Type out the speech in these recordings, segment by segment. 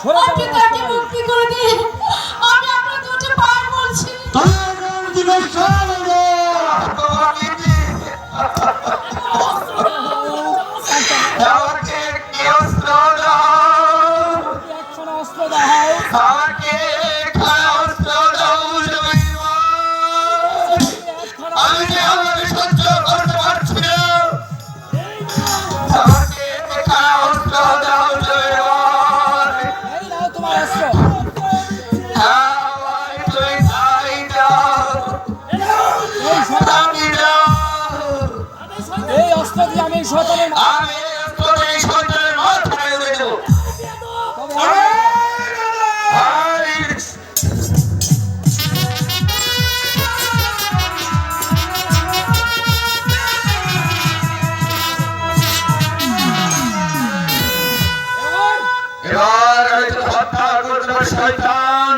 আমার আমি শয়তানের আমি দেবো। এবার তো হত্যা করতে শয়তান।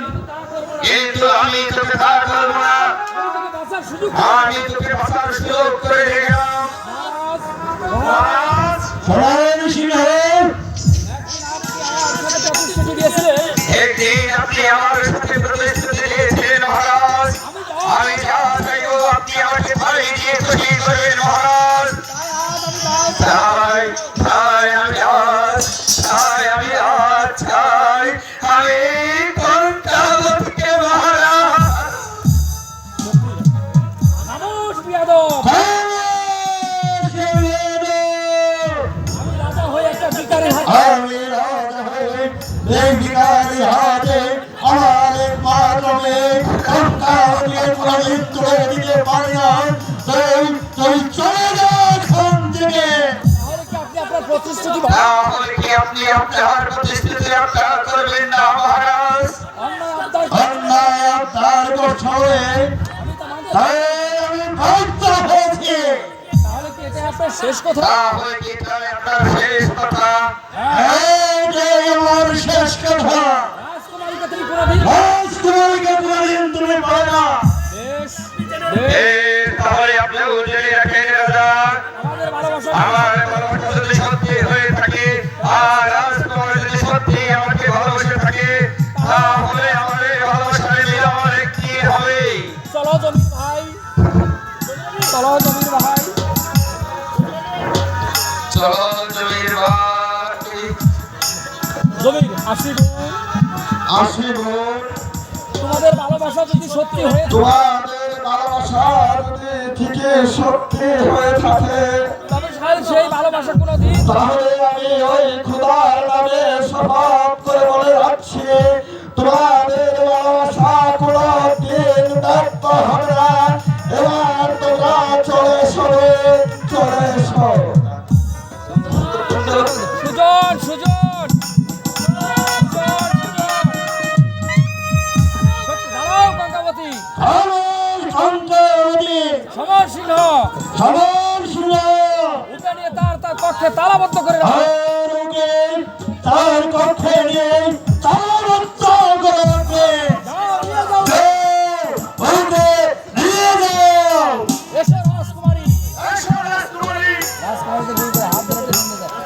কিন্তু আমি তোকে করব না। আমি তোকে বাঁচার সুযোগ করে দিলাম মহারাজ, কঙ্কালকে কোনদিন তুলে দিতে পারি না তাই তুই চলে যা এখান থেকে। আপনি আপনার প্রতিশ্রুতি তাহলে কি আপনি আপনার করবেন না মহারাজ? অন্যায় আপনার মানতে তাই আমি বাধ্য হয়েছি। তাহলে কি এটা আপনার শেষ কথা? তাহলে কি তাই আপনার শেষ কথা? জমির ভাই। চলো জমির ভাই। চলো জমির ভাই জমির তোমাদের ভালোবাসা যদি সত্যি হয়ে তোমাদের ভালোবাসা যদি থেকে সত্যি হয়ে থাকে তবে সেই ভালোবাসা কোনোদিন তাহলে আমি ওই খুদার নামে শপথ হবে না এবার তোমরা চলে এসো চলে তার তার করে রাখো। তার কক্ষে নিয়ে